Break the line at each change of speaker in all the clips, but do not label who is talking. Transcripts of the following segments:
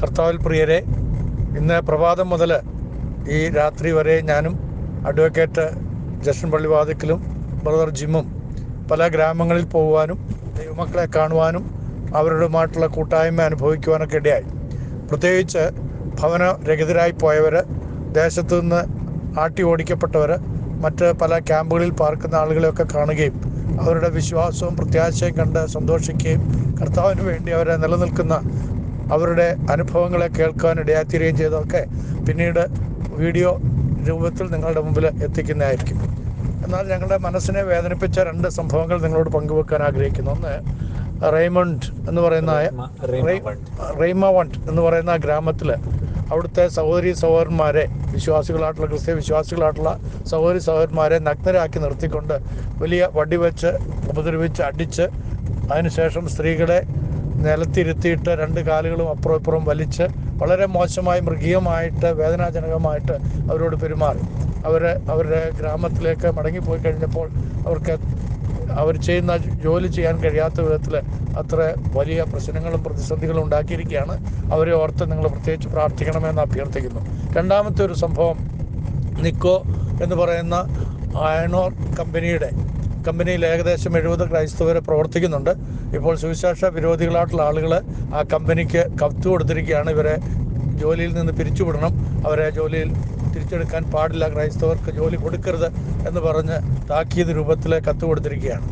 കർത്താവിൽ പ്രിയരെ ഇന്ന് പ്രഭാതം മുതൽ ഈ രാത്രി വരെ ഞാനും അഡ്വക്കേറ്റ് ജസ്റ്റിൻ പള്ളിവാതിക്കലും ബ്രദർ ജിമ്മും പല ഗ്രാമങ്ങളിൽ പോകുവാനും ദൈവമക്കളെ കാണുവാനും അവരുമായിട്ടുള്ള കൂട്ടായ്മ അനുഭവിക്കുവാനൊക്കെ ഇടയായി. പ്രത്യേകിച്ച് ഭവനരഹിതരായി പോയവർ ദേശത്തു നിന്ന് ആട്ടി ഓടിക്കപ്പെട്ടവർ മറ്റ് പല ക്യാമ്പുകളിൽ പാർക്കുന്ന ആളുകളെയൊക്കെ കാണുകയും അവരുടെ വിശ്വാസവും പ്രത്യാശയും കണ്ട് സന്തോഷിക്കുകയും കർത്താവിന് വേണ്ടി അവരെ നിലനിൽക്കുന്ന അവരുടെ അനുഭവങ്ങളെ കേൾക്കാൻ ഇടയാത്തീരുകയും ചെയ്തതൊക്കെ പിന്നീട് വീഡിയോ രൂപത്തിൽ നിങ്ങളുടെ മുമ്പിൽ എത്തിക്കുന്നതായിരിക്കും. എന്നാൽ ഞങ്ങളുടെ മനസ്സിനെ വേദനിപ്പിച്ച രണ്ട് സംഭവങ്ങൾ നിങ്ങളോട് പങ്കുവെക്കാൻ ആഗ്രഹിക്കുന്നു. ഒന്ന് റെയ്മണ്ട് എന്ന് പറയുന്ന റെയ്മവണ്ട് എന്ന് പറയുന്ന ഗ്രാമത്തിൽ അവിടുത്തെ സഹോദരി സഹോദരന്മാരെ വിശ്വാസികളായിട്ടുള്ള ക്രിസ്ത്യ വിശ്വാസികളായിട്ടുള്ള സഹോദരി സഹോദരന്മാരെ നഗ്നരാക്കി നിർത്തിക്കൊണ്ട് വലിയ വടി വെച്ച് ഉപദ്രവിച്ച് അടിച്ച് അതിനുശേഷം സ്ത്രീകളെ നിലത്തിരുത്തിയിട്ട് രണ്ട് കാലുകളും അപ്പുറം ഇപ്പുറം വലിച്ച് വളരെ മോശമായി മൃഗീയമായിട്ട് വേദനാജനകമായിട്ട് അവരോട് പെരുമാറി. അവർ അവരുടെ ഗ്രാമത്തിലേക്ക് മടങ്ങിപ്പോയി കഴിഞ്ഞപ്പോൾ അവർക്ക് അവർ ചെയ്യുന്ന ജോലി ചെയ്യാൻ കഴിയാത്ത വിധത്തിൽ അത്ര വലിയ പ്രശ്നങ്ങളും പ്രതിസന്ധികളും ഉണ്ടാക്കിയിരിക്കുകയാണ്. അവരെ ഓർത്ത് നിങ്ങൾ പ്രത്യേകിച്ച് പ്രാർത്ഥിക്കണമെന്ന് അഭ്യർത്ഥിക്കുന്നു. രണ്ടാമത്തെ ഒരു സംഭവം നിക്കോ എന്ന് പറയുന്ന അയണോർ കമ്പനിയുടെ കമ്പനിയിൽ ഏകദേശം എഴുപത് ക്രൈസ്തവർ പ്രവർത്തിക്കുന്നുണ്ട്. ഇപ്പോൾ സുവിശേഷ വിരോധികളായിട്ടുള്ള ആളുകൾ ആ കമ്പനിക്ക് കത്ത് കൊടുത്തിരിക്കുകയാണ്. ഇവരെ ജോലിയിൽ നിന്ന് പിരിച്ചുവിടണം. അവരെ ജോലിയിൽ തിരിച്ചെടുക്കാൻ പാടില്ല. ക്രൈസ്തവർക്ക് ജോലി കൊടുക്കരുത് എന്ന് പറഞ്ഞ് താക്കീത് രൂപത്തിൽ കത്ത് കൊടുത്തിരിക്കുകയാണ്.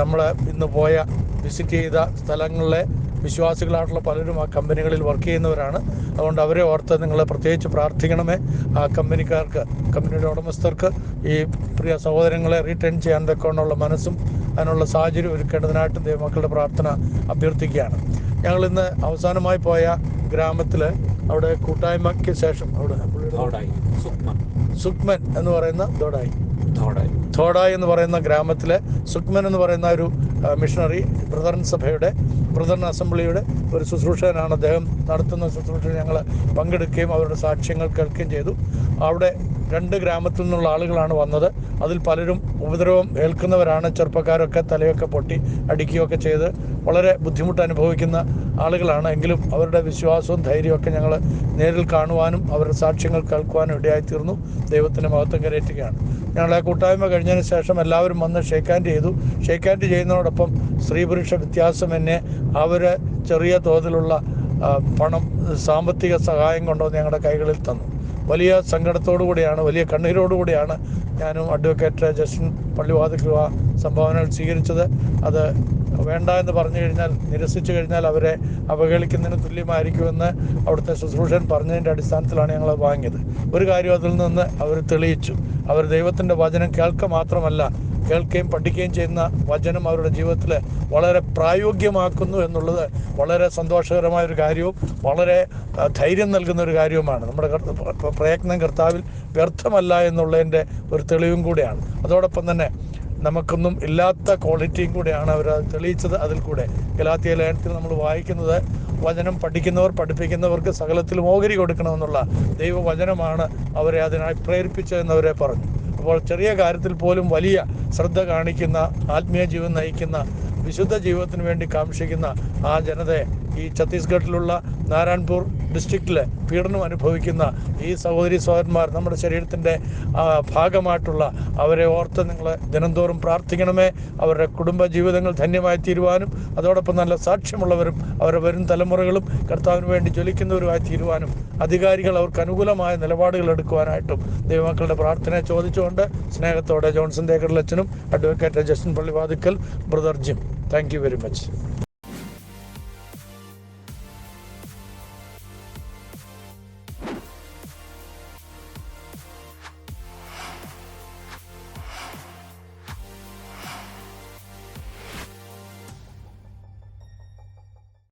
നമ്മൾ ഇന്ന് പോയ വിസിറ്റ് ചെയ്ത സ്ഥലങ്ങളിലെ വിശ്വാസികളായിട്ടുള്ള പലരും ആ കമ്പനികളിൽ വർക്ക് ചെയ്യുന്നവരാണ്. അതുകൊണ്ട് അവരെ ഓർത്ത് നിങ്ങൾ പ്രത്യേകിച്ച് പ്രാർത്ഥിക്കണമേ. ആ കമ്പനിക്കാർക്ക് കമ്പനിയുടെ ഉടമസ്ഥർക്ക് ഈ പ്രിയ സഹോദരങ്ങളെ റിട്ടേൺ ചെയ്യാൻ തക്കവണ്ണമുള്ള മനസ്സും അതിനുള്ള സാഹചര്യം ഒരുക്കേണ്ടതിനായിട്ടും ദൈവമക്കളുടെ പ്രാർത്ഥന അഭ്യർത്ഥിക്കുകയാണ്. ഞങ്ങൾ ഇന്ന് അവസാനമായി പോയ ഗ്രാമത്തിൽ അവിടെ കൂട്ടായ്മയ്ക്ക് ശേഷം അവിടെ സുക്മൻ. എന്ന് പറയുന്ന ദോടായി
ധോടായി
തോടായി എന്ന് പറയുന്ന ഗ്രാമത്തിലെ സുക്മൻ എന്ന് പറയുന്ന ഒരു മിഷണറി ബ്രദറൻ സഭയുടെ ബ്രദറൻ അസംബ്ലിയുടെ ഒരു ശുശ്രൂഷകനാണ് അദ്ദേഹം. നടത്തുന്ന ശുശ്രൂഷ ഞങ്ങൾ പങ്കെടുക്കുകയും അവരുടെ സാക്ഷ്യങ്ങൾ കേൾക്കുകയും ചെയ്തു. അവിടെ രണ്ട് ഗ്രാമത്തിൽ നിന്നുള്ള ആളുകളാണ് വന്നത്. അതിൽ പലരും ഉപദ്രവം ഏൽക്കുന്നവരാണ്. ചെറുപ്പക്കാരൊക്കെ തലയൊക്കെ പൊട്ടി അടിക്കുകയൊക്കെ ചെയ്ത് വളരെ ബുദ്ധിമുട്ട് അനുഭവിക്കുന്ന ആളുകളാണ്. എങ്കിലും അവരുടെ വിശ്വാസവും ധൈര്യമൊക്കെ ഞങ്ങൾ നേരിൽ കാണുവാനും അവരുടെ സാക്ഷ്യങ്ങൾ കേൾക്കുവാനും ഇടയായിത്തീർന്നു. ദൈവത്തിന്റെ മഹത്വം കരയറ്റുകയാണ് ഞങ്ങളെ കൂട്ടായ്മ കഴിഞ്ഞതിന് ശേഷം എല്ലാവരും വന്ന് ഷേക്ക് ഹാൻഡ് ചെയ്തു. ഷേക്ക് ഹാൻഡ് ചെയ്യുന്നതോടൊപ്പം സ്ത്രീ പുരുഷ വ്യത്യാസം എന്നെ അവർ ചെറിയ തോതിലുള്ള പണം സാമ്പത്തിക സഹായം കൊണ്ടുവന്ന് ഞങ്ങളുടെ കൈകളിൽ തന്നു. വലിയ സങ്കടത്തോടു കൂടിയാണ് വലിയ കണ്ണീരോടുകൂടിയാണ് ഞാനും അഡ്വക്കേറ്റ് ജസ്റ്റിൻ പള്ളിവാതിക്കുക സംഭാവനകൾ സ്വീകരിച്ചത്. അത് വേണ്ട എന്ന് പറഞ്ഞു കഴിഞ്ഞാൽ നിരസിച്ചു കഴിഞ്ഞാൽ അവരെ അവഹേളിക്കുന്നതിന് തുല്യമായിരിക്കുമെന്ന് അവിടുത്തെ ശുശ്രൂഷൻ പറഞ്ഞതിന്റെ അടിസ്ഥാനത്തിലാണ് ഞങ്ങൾ വാങ്ങിയത്. ഒരു കാര്യം അതിൽ നിന്ന് അവർ തെളിയിച്ചു. അവർ ദൈവത്തിന്റെ വചനം കേൾക്കുക മാത്രമല്ല കേൾക്കുകയും പഠിക്കുകയും ചെയ്യുന്ന വചനം അവരുടെ ജീവിതത്തിൽ വളരെ പ്രായോഗികമാക്കുന്നു എന്നുള്ളത് വളരെ സന്തോഷകരമായ ഒരു കാര്യവും വളരെ ധൈര്യം നൽകുന്ന ഒരു കാര്യവുമാണ്. നമ്മുടെ പ്രയത്നം കർത്താവിൽ വ്യർത്ഥമല്ല എന്നുള്ളതിന്റെ ഒരു തെളിവും കൂടിയാണ്. അതോടൊപ്പം തന്നെ നമുക്കൊന്നും ഇല്ലാത്ത ക്വാളിറ്റിയും കൂടെയാണ് അവർ തെളിയിച്ചത്. അതിൽ കൂടെ ഗലാത്തിയ ലേഖനത്തിൽ നമ്മൾ വായിക്കുന്നത് വചനം പഠിക്കുന്നവർ പഠിപ്പിക്കുന്നവർക്ക് സകലത്തിൽ ഓഹരി കൊടുക്കണമെന്നുള്ള ദൈവവചനമാണ് അവരെ അതിനായി പ്രേരിപ്പിച്ചതെന്ന് അവരെ പറഞ്ഞു. അപ്പോൾ ചെറിയ കാര്യത്തിൽ പോലും വലിയ ശ്രദ്ധ കാണിക്കുന്ന ആത്മീയ ജീവൻ നയിക്കുന്ന വിശുദ്ധ ജീവിതത്തിന് വേണ്ടി കാക്ഷിക്കുന്ന ആ ജനതയെ ഈ ഛത്തീസ്ഗഡിലുള്ള നാരായൺപൂർ ഡിസ്ട്രിക്റ്റിൽ പീഡനം അനുഭവിക്കുന്ന ഈ സഹോദരി സഹോദരന്മാർ നമ്മുടെ ശരീരത്തിന്റെ ഭാഗമായിട്ടുള്ള അവരെ ഓർത്ത് നിങ്ങൾ ദിനംതോറും പ്രാർത്ഥിക്കണമേ. അവരുടെ കുടുംബ ജീവിതങ്ങൾ ധന്യമായി തീരുവാനും അതോടൊപ്പം നല്ല സാക്ഷ്യമുള്ളവരും അവരുടെ വരും തലമുറകളും കർത്താവിന് വേണ്ടി ജ്വലിക്കുന്നവരുമായി തീരുവാനും അധികാരികൾ അവർക്ക് അനുകൂലമായ നിലപാടുകൾ എടുക്കുവാനായിട്ടും ദൈവമക്കളുടെ പ്രാർത്ഥനയെ ചോദിച്ചുകൊണ്ട് സ്നേഹത്തോടെ Johnson തേക്കറിലച്ചനും advocate Justin Pallivathukkal brother Jim. Thank very much